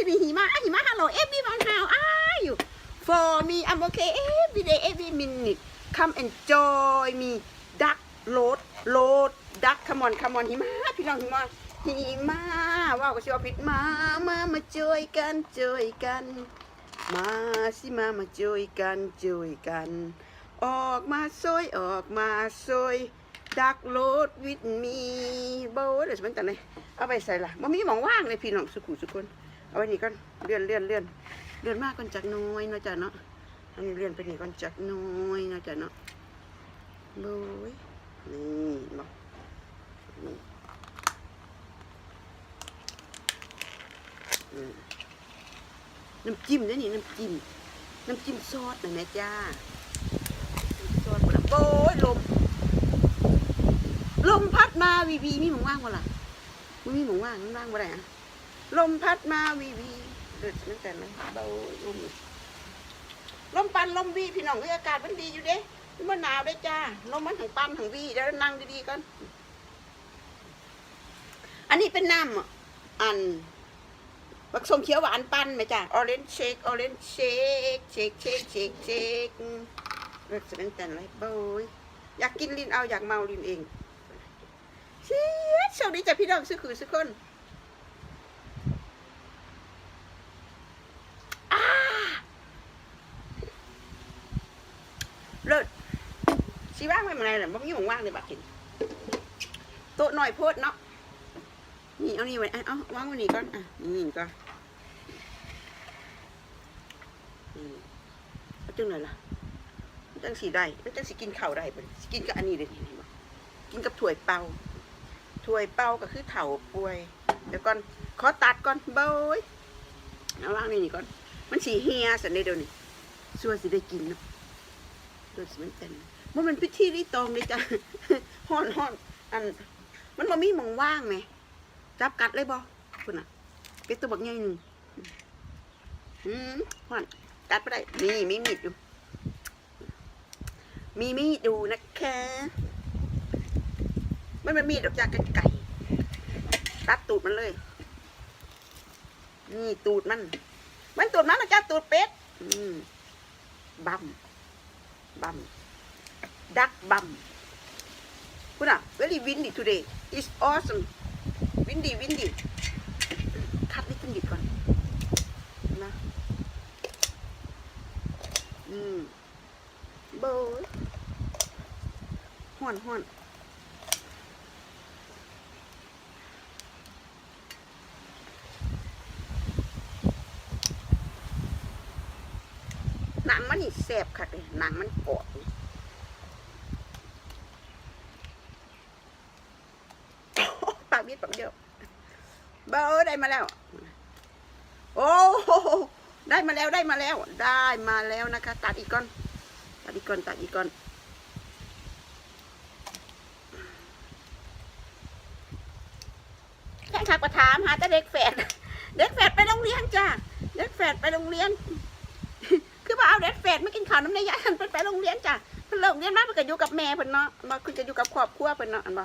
ที่นี่หิมะหิมะฮัลโหล everyone how are you for me I'm okay every day every minute come enjoy me duck load load duck come on come on หิมะพี่น้องหิมะหิมะว้าวก็ชื่อว่าผิดมา มามาจอยกันจอยกัน มาสิมามาจอยกันจอยกัน ออกมาซอยออกมาซอยดักโลดวิดมีโบเดี๋ยวมันกันเลยเอาไปใส่ละมันมีหมองว่างเลยพี่น้องสุขุสุคน เอาไว้นี่ก่อนเลื่อนเลื่อนเลื่อนเลื่อนมากก่อนจากน้อยนะจ้ะเนาะอันนี้เลื่อนไปนี่ก่อนจากน้อยนะจ้ะเนาะโบยนี่บอกนี่น้ำจิ้มด้วยนี่น้ำจิ้มน้ำจิ้มซอสนะแม่จ้าซนบุรีโอ้ยลม ลมพัดมาวีวีมีหมองว่างวะล่ะมันมีหมองว่างมันว่างบ่ได้อะ ลมพัดมาวีวีเดือดนั่นแต่ไหมเบาลมลมปันลมวีพี่น้องเอ้ยอากาศมันดีอยู่เด้มันหนาวได้จ้าลมมันถังปันถังวีเดี๋ยวนั่งดีๆกัน อันนี้เป็นน้ำอะอันบักส้มเขียวหวานปั้นไหมจ้าออเรนจ์เชคออเรนจ์เชคเชคเชคเชคเชคเลิกจะเป็นแต่ไรโบยอยากกินลินเอาอยากเมาลินเองเชียสวัสดีจ้ะพี่น้องซื้อคือซื้อคนอ้าเลิศ ชีว่างไม่เป็นไรหรอกบ่มีหมองว่างเลยบักกินโต๊ะหน่อยโพดเนาะนี่เอานี่ไว้เอาวางไว้นี่ก่อนอะนี่ก่อนนี่เอาจังเลยล่ะมันจังสีได้มันจังสีกินข้าวได้เป็นกินกับอันนี้เลยนี่บ่กินกับถ้วยเปล่าถ้วยเปล่าก็คือเถาป่วย เดี๋ยวก่อนขอตัดก่อนเบ้ยเอาวางนี่นี่ก่อนมันสีเฮียสันเดียวนี้ส่วนสิได้กินเนาะส่วนสิมันเป็น มันเป็นพิธีรีตองเลยจ้ะฮ้อนฮ้อนอัน มันบ่มีหมองว่างไหมจับกัดเลยบ่คุณน่ะ เป็นตัวบักใหญ่หนึ่งอืมฮ้อนกัดไปได้นี่มีมีดอยู่ มีมีดดูนะคะมันเป็นมีดออกจากกันไก่ตัดตูดมันเลย นี่ตูดมัน มันตูดมันออกจาตูดเป็ด อืมบัมบัม ดักบัมคุณอะ very windy today it's awesome windy windy คัดนิดนึงก่อนนะอืมเบห่อนห่อนหนังมันนี่แสบคักเลยหนังมันกรอบปากบิดปากเดียว เบอร์ ได้มาแล้ว โอ้โหได้มาแล้วได้มาแล้ว ได้มาแล้วนะคะ ตัดอีกก่อน ตัดอีกก่อนตัดอีกก่อนแค่ขับประถามหาแต่เด็กแฝดเด็กแฝดไปโรงเรียนจ้าเด็กแฝดไปโรงเรียน คือว่าเอาเด็กแฝดไม่กินข้าวน้ำในยายมันไปโรงเรียนจ้าเพิ่นเลิกเรียนมาเพิ่นก็อยู่กับแม่เพิ่นเนาะมาคุณจะอยู่กับครอบครัวเพิ่นเนาะอันบ่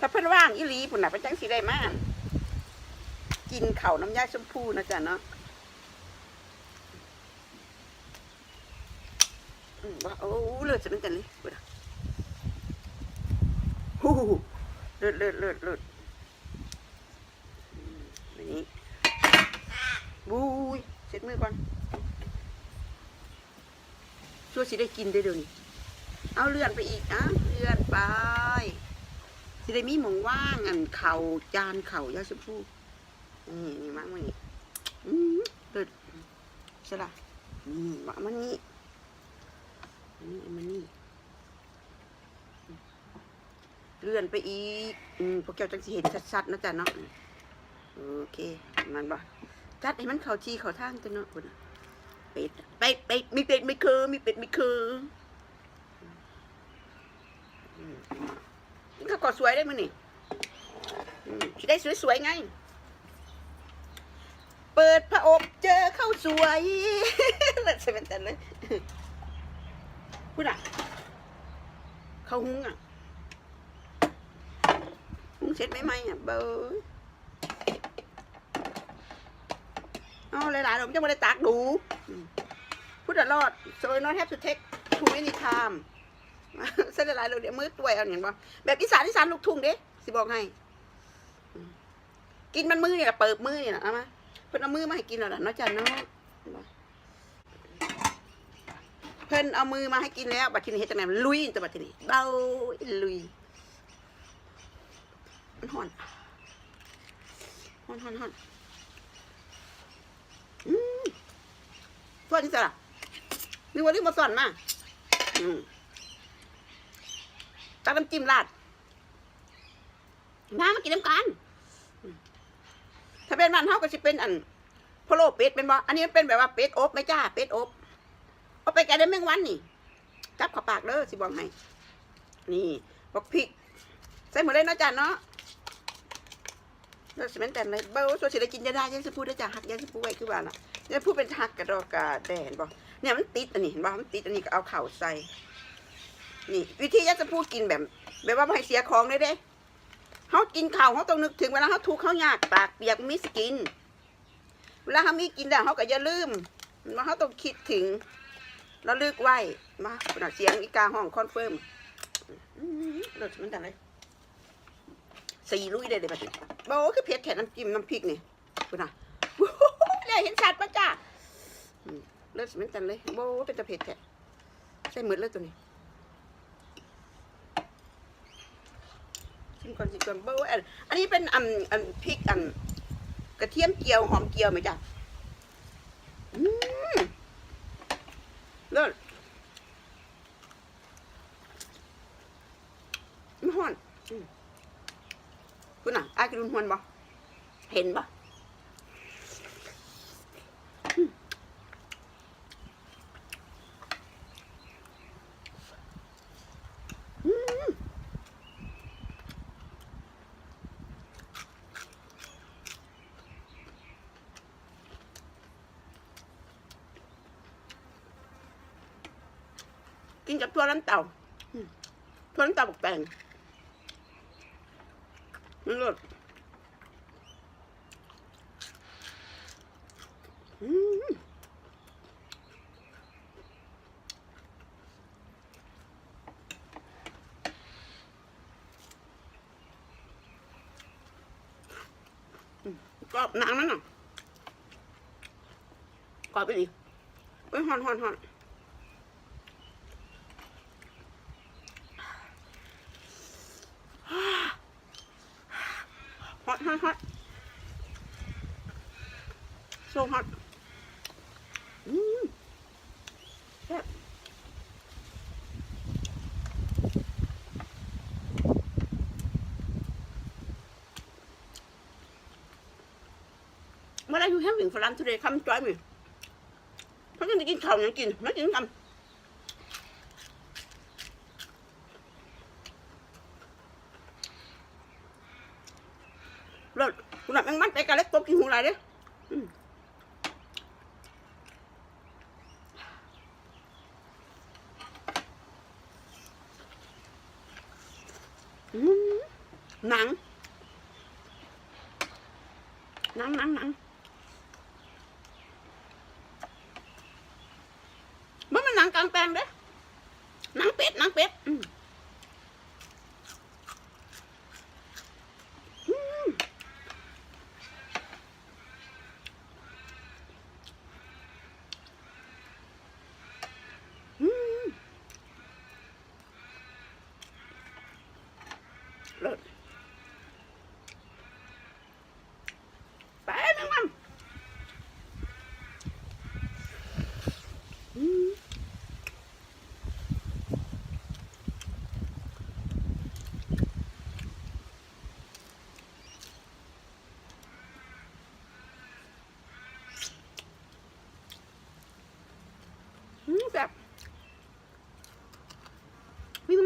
ถ้าเพิ่นว่างอีหลีพุ่นน่ะเพิ่นจังสิได้มา กินเขาน้ำยาชมพูนะจ้ะเนาะว่าโอ้เลือดจะเป็นกันเลยกูนะฮู้เลือดเลือดเลือดเลือดนี้บูยเช็ดมือก่อนช่วยสิได้กินได้เดี๋ยวนี้ เอาเลื่อนไปอีกอะเลื่อนไปสิได้มีหมองว่างอันเข่าจานเข่ายาสุพู นี่นี่มั้งมันนี่อืมเลือดใช่ละนี่วามันนี่อันนี้มันนี่เลื่อนไปอีกอืมพวกเจ้าจังสิเห็นชัดๆนะจ๊ะเนาะโอเคมันบ่จัดให้มันเข้าทีเข้าทางจ้ะเนาะคุณน่ะเป็ดไปไปมีเป็ดมีคือมีเป็ดมีคือนี่เขาก็สวยได้มั้ยนี่ได้สวยๆไง เปิดพระอบเจอข้าวสวยแล้วจะเป็นแต่เลยพูดอะเขาหุงอะหุงเสร็จไหมไหมอะเบอร์เอาหลายๆเราจะม่ได้ตากดูพูดตลอด so I not have to take too many time เส้นหลายๆเราเดี๋ยวมือตัวยเอาเห็นบ่แบบอีสานอีสานลูกทุ่งเด้สิบอกให้ กินมันมือเนี่ยเปิดมือเนี่ยนะมา เพิ่นเอามือมาให้กินแล้วล่ะเนาะจ้ะเนาะเห็นบ่เพิ่นเอามือมาให้กินแล้วบัดทีนี้เฮ็ดจังไดมันลุยแต่บัดทีนี้เบาลุยมันฮ้อนฮ้อนฮ้อนฮ้อนอืมสอนนี่ซะล่ะนึกว่าลืมมาสอนมาอืมตักน้ำจิ้มราดมามากินน้ำกันอืมถ้าเป็นมันเท่าก็จะเป็นอันพะโล้เป็ดเป็นบ่อันนี้มันเป็นแบบว่าเป็ดอบไหม่จ้าเป็ดอบเอาไปแกได้แมงวันนี่จับขับปากเด้อสิบอกให้นี่บอกพริกใส่หมดเลยนะจ้าเนาะเราสิเป็นแต่เลยเบ้าส่วนสิได้กินจะได้ยังจะพูดได้จ้าหักยังจะพูดไว้คือว่าน่ะยังพูดเป็นหักกระดอกกระแดนบอกเนี่ยมันติดอันนี้เห็นบ่มันติดอันนี้ก็เอาเข่าใส่นี่ วิธียัดจะพูดกินแบบ แบบว่าไม่เสียของเลยเด้ เขากินข้าวเขาต้องนึกถึงเวลาเขาทุกข์เขายากปากเปียกมีสกิน เวลาเขามีกินแต่เขาก็อย่าลืมว่าเขาต้องคิดถึงแล้วลึกไว้มาขนาดเสียงอีกาห้องคอนเฟิร์มอื้อหือรสมันแต่เลยสีลุยได้เลยปะจิโบคือเผ็ดแค่น้ำจิ้มน้ำพริกนี่คุณน่ะโอ้โหเลยเห็นชัดปะจ้าอืมเลิศเหมือนกันเลยโบเป็นตะเผ็ดแค่ใส่หมืดเลยตัวนี้ ชิมก่อนชิมก่อนเบอร์อันอันนี้เป็นอันอันพริกอันกระเทียมเกียวหอมเกียวไหมจ๊ะอืมเลิศมันห่อนอืมคุณน่ะอายกินรุนหวนบ่เห็นบ่ กินกับตัวน้ำเต่าอืมตัวน้ำเต่าบอกแตงมันรสอืมอืมกรอบหนังนั่นน่ะกรอบไปดิเอ้ยฮอนฮอนฮอน ฮอตฮอตฮอตโซฮอตอืมแซ่บเมื่อไรอยู่ แฮมวิ่งฝรั่งทะเลคำจ้อยมั้ยเขาจะกินข้าวยังกินไม่กินคำเลิศคุณนับแมงมันไปกันเล็กตบกินหูไรเด้หนังหนังหนังหนังมันเป็นหนัง กลางแปลงเด้อนังเป็ดนังเป็ดอืม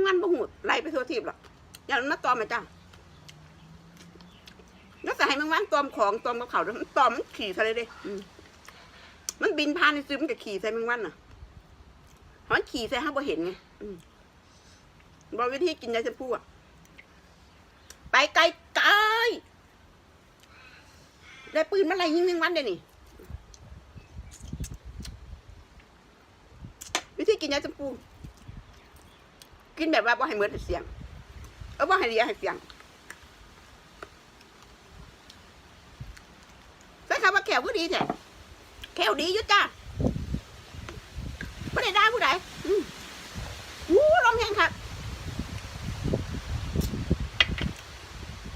งานบ่หูไรไปทั่วทีบหรอกอย่างนั้นตอมมาจ้าแล้วจะให้มันว่านตอมของตอมกับเขาตอมมันขี่ทะเลเด้มันบินผ่านในซึมกับขี่ใส่มันว่านน่ะมันขี่ใส่ห้าบ่เห็นไงบอกวิธีกินยาชมพูอะ ไปไกลไกลได้ปืนมาอะไรยิงหนึ่งวันเดี๋ยนี่วิธีกินยาชมพู กินแบบว่าบ่ให้เหมือนเสียง เออบ่ให้เลียให้เสียงใช้คำว่าแขวก็ดีแท้แขวดียุจ้าไม่ได้ได่าผู้ใดอู้ลมแห้งครับ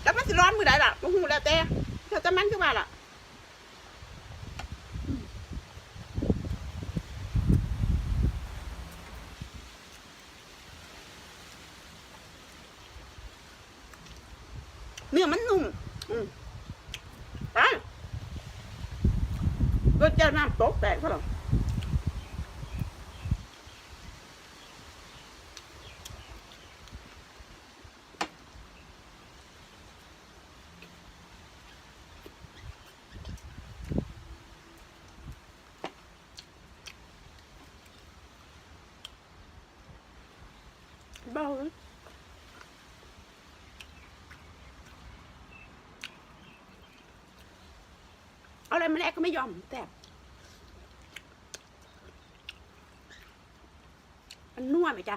แล้วมันสิร้อนมือใดล่ะบ่ฮู้แล้วแต่ถ้าจะมันคือว่าล่ะ เนื้อมันนุ่มอืมไปก็เจ้าน้ำตกแตกเขาหรอเบาเลยเอาอะไร มาแรกก็ไม่ยอมแต่มันนัวไหมจ๊ะ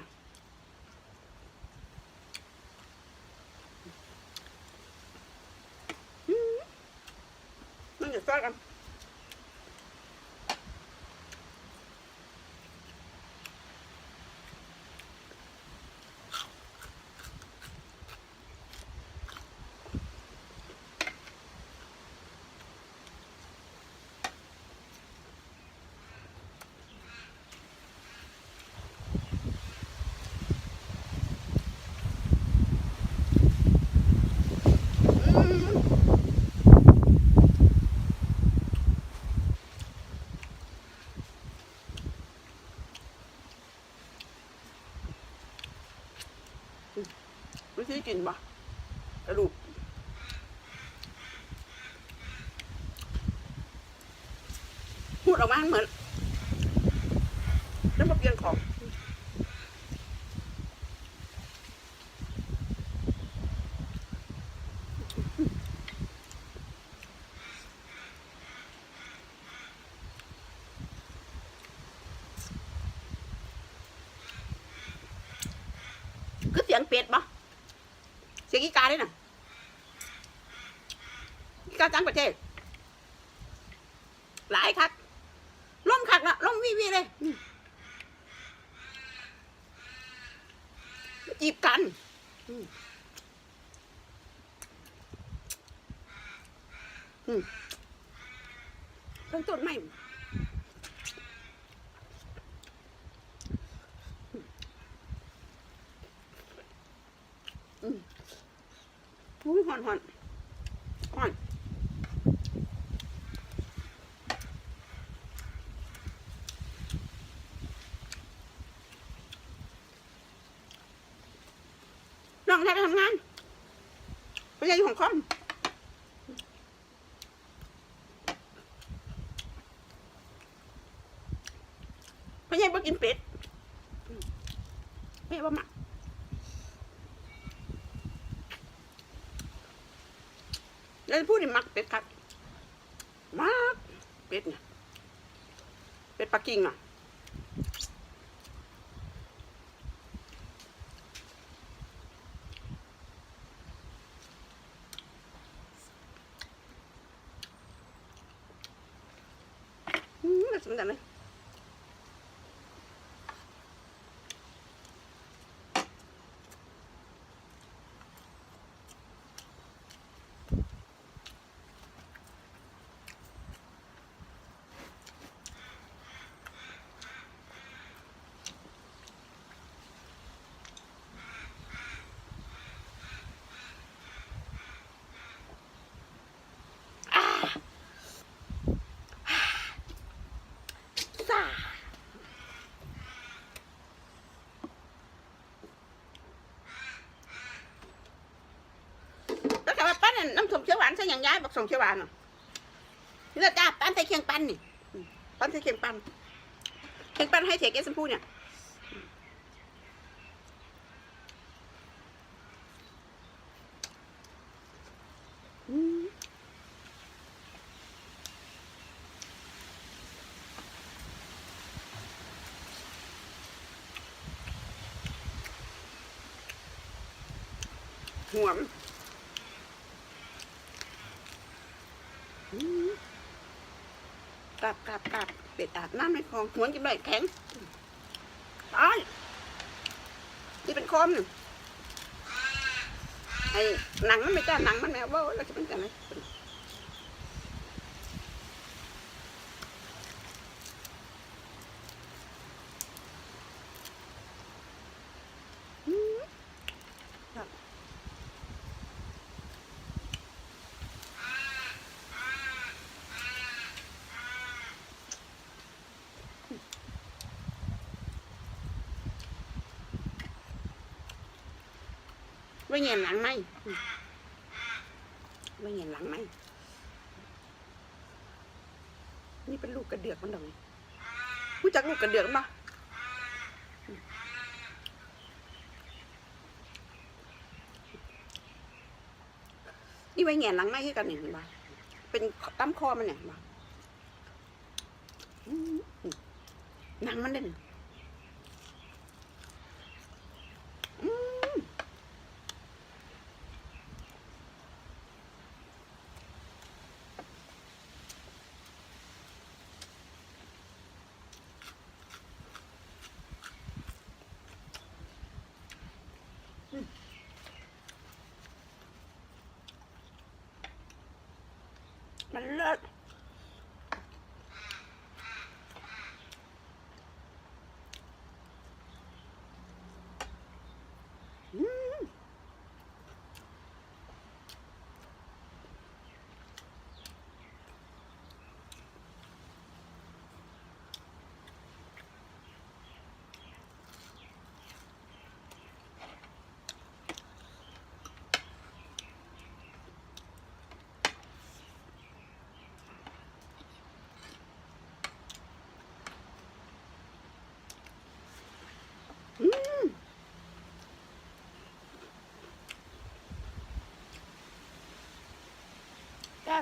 มมันจะซอยกัน วิธีกินปะกระดูกพูดออกมาเหมือนแล้วมาเปลี่ยนของคือเสียงเป็ดปะเสียงอีกา ด้วยนะอีกาจังประเทศ หลายคักล่มคักละล่มวีวีเลยจีบกันอืมอืมต้นต้นไม้ อุ้ยหอนหอนหอนน้องทบไปทำงานไปยังอยู่ของคอมไปยังไปกินเป็ดอืมเฮ้ยว่ามา แล้วพูดนี่มักเป็ดครับมักเป็ดเนี่ยเป็ดปักกิ่งอะ này năm sùng chiếu bán sẽ nhận giá bậc sùng chiếu bán นี่ละจ้าปั้นใส่เคียงปั้นนี่ปั้นใส่เคียงปั้นเคียงปั้นให้เสียแกสมพูเนี่ยอืมหวม ลับกลับกลับเป็ดอาบน้ำในคลองหัวกินได้แข็งตายนี่เป็นคอมไอ้หนังมันไม่จ้าหนังมันแม่ว่าเราจะเป็นจังไง ไว้เงียนหลังไหมอืมไว้เงียนหลังไหมนี่เป็นลูกกระเดือกมันดอกนี่รู้จักลูกกระเดือกมั้ยนี่ไว้เงียนหลังไหมคือกันนี่เห็นปะเป็นตั้มคอมันเนี่ยเห็นปะอืมหนังมันเด่นอืม มันเลิศอืมอืม โอ้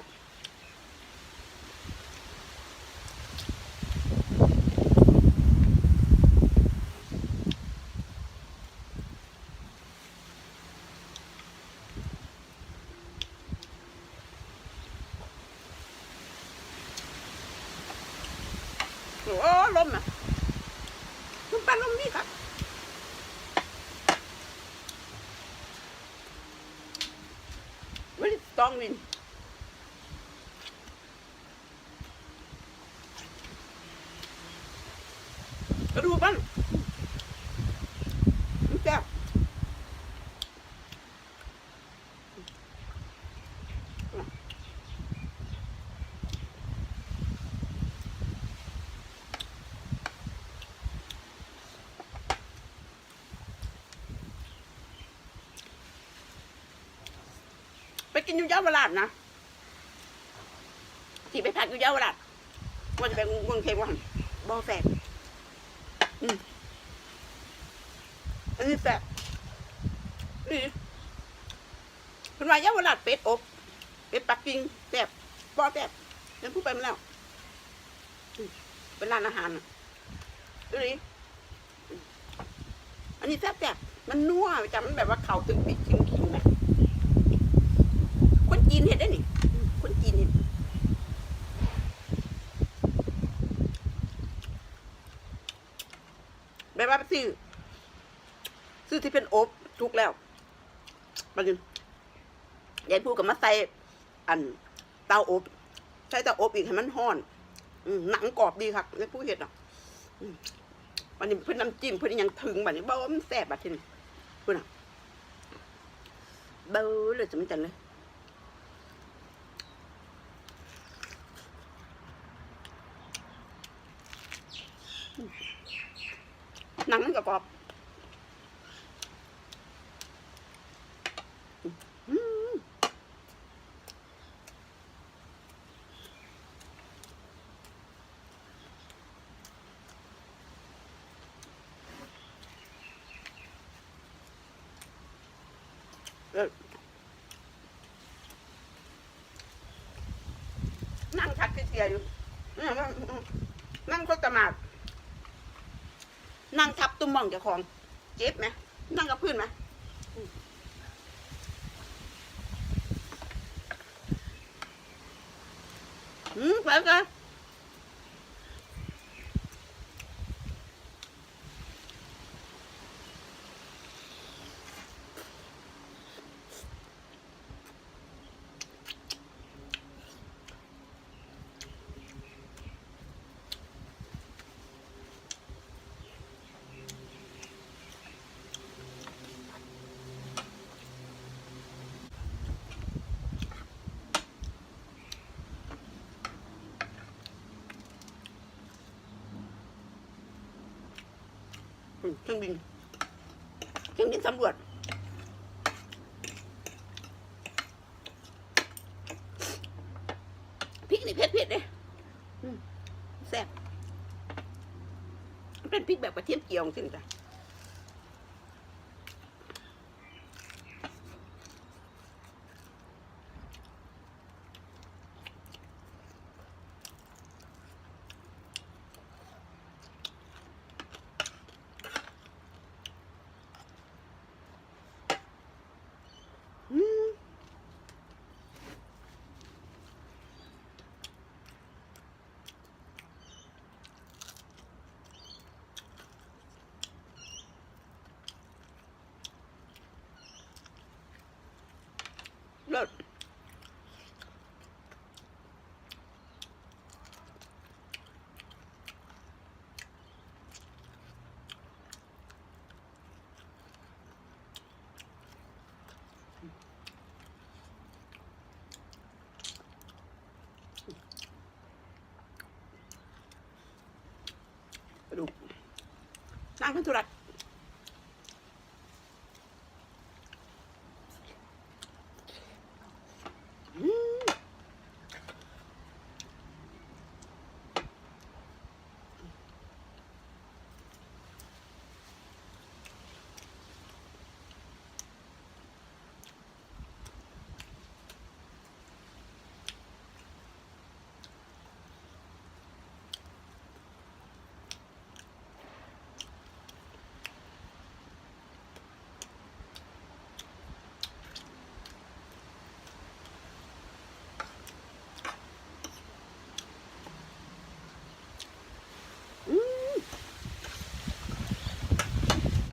ลมอะลมปันลมนี่ครับ Very strong wind. Cái Phải kinh doanh giáo bà lạt nè Thì phải phạt giáo bà lạt Qua จะไปกรุงเทพวันบอแสบอืมอันนี้แสบนี่เป็นวายยาวราชเป็ดอบเป็ดปักกิ่งแสบบอแสบฉันพูดไปมาแล้วเป็นร้านอาหารน่ะดูดิอืมอันนี้แสบแสบมันนัวจำมันแบบว่าเข่าถึงปิดถึงขิงแบบคน จีนเห็นได้นี่คนจีนเห็นแบบว่าซื้อซื้อที่เป็นอบทุกแล้วมันยายพูดกับมาใส่อันเตาอบ ใช้เตาอบอีกให้มันห้อนหนังกรอบดีครับยายพูดเห็ดอะวันนี้เพื่อนน้ำจิ้มเพื่อนยังถึงแบบนี้บ้ามันแซ่บแบบนี้เพูดอะเบอร์เลยจะไม่จันเลย หนังมันกรอบนั่งชักเสียอยู่นั่งก็ตะมาด นั่งทับตุ้มมองเจ้าของ เจ็บไหมนั่งกับพื้นไหมอืมไปกัน เครื่องบินเครื่องบินสำรวจพริกนี่เผ็ดเผ็ดเลยแซ่บเป็นพริกแบบกระเทียมเจียวจริงจ้ะางพันธุรัตน์